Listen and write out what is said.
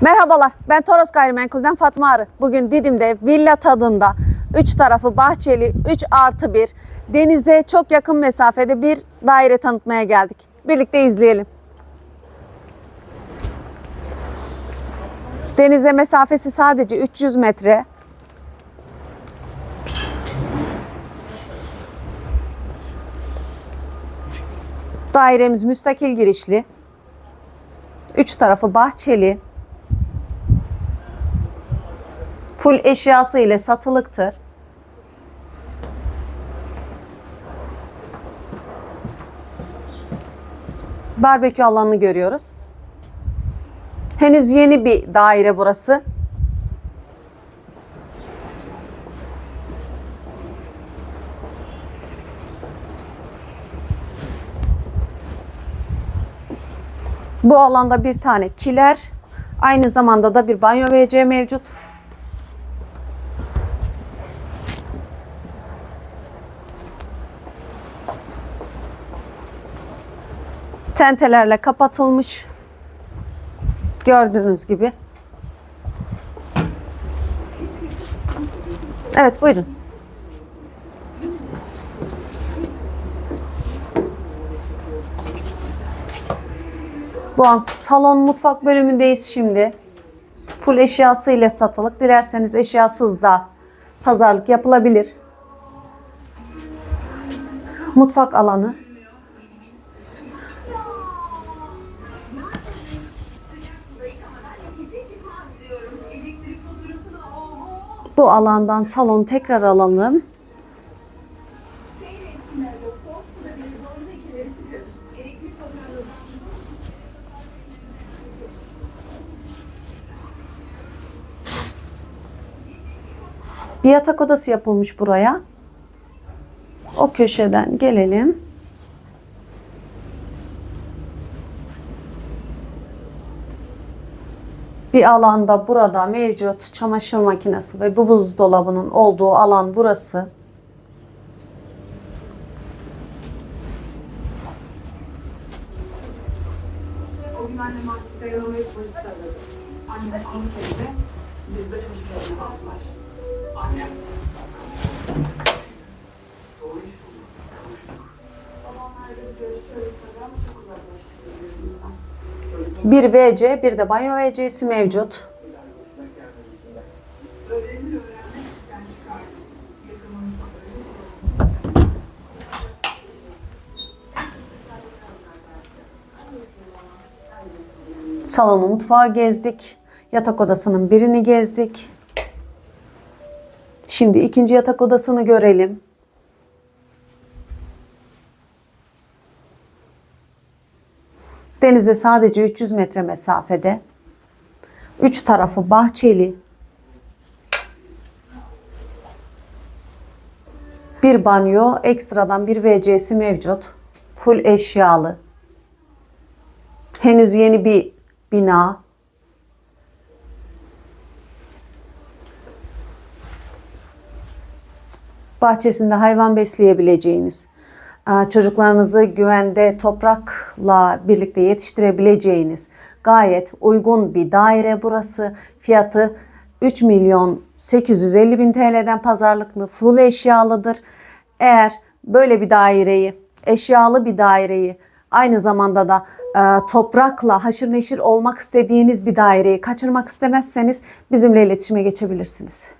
Merhabalar, ben Toros Gayrimenkul'den Fatma Arı. Bugün Didim'de villa tadında 3 tarafı bahçeli 3 artı 1 denize çok yakın mesafede bir daire tanıtmaya geldik. Birlikte izleyelim. Denize mesafesi sadece 300 metre. Dairemiz müstakil girişli. Üç tarafı bahçeli. Full eşyası ile satılıktır. Barbekü alanını görüyoruz. Henüz yeni bir daire burası. Bu alanda bir tane kiler, aynı zamanda da bir banyo WC mevcut. Tentelerle kapatılmış. Gördüğünüz gibi. Evet buyurun. Bu an salon mutfak bölümündeyiz şimdi. Full eşyası ile satılık. Dilerseniz eşyasız da pazarlık yapılabilir. Mutfak alanı. Bu alandan salonu tekrar alalım. Bir yatak odası yapılmış buraya. O köşeden gelelim. Bir alanda burada mevcut çamaşır makinesi ve bu buzdolabının olduğu alan burası. Annem Bir WC, bir de banyo WC'si mevcut. Salonu mutfağı gezdik. Yatak odasının birini gezdik. Şimdi ikinci yatak odasını görelim. Denize sadece 300 metre mesafede. Üç tarafı bahçeli. Bir banyo, ekstradan bir WC'si mevcut. Full eşyalı. Henüz yeni bir bina. Bahçesinde hayvan besleyebileceğiniz, çocuklarınızı güvende toprakla birlikte yetiştirebileceğiniz gayet uygun bir daire burası. Fiyatı 3 milyon 850 bin TL'den pazarlıklı full eşyalıdır. Eğer böyle bir daireyi, eşyalı bir daireyi aynı zamanda da e, toprakla haşır neşir olmak istediğiniz bir daireyi kaçırmak istemezseniz bizimle iletişime geçebilirsiniz.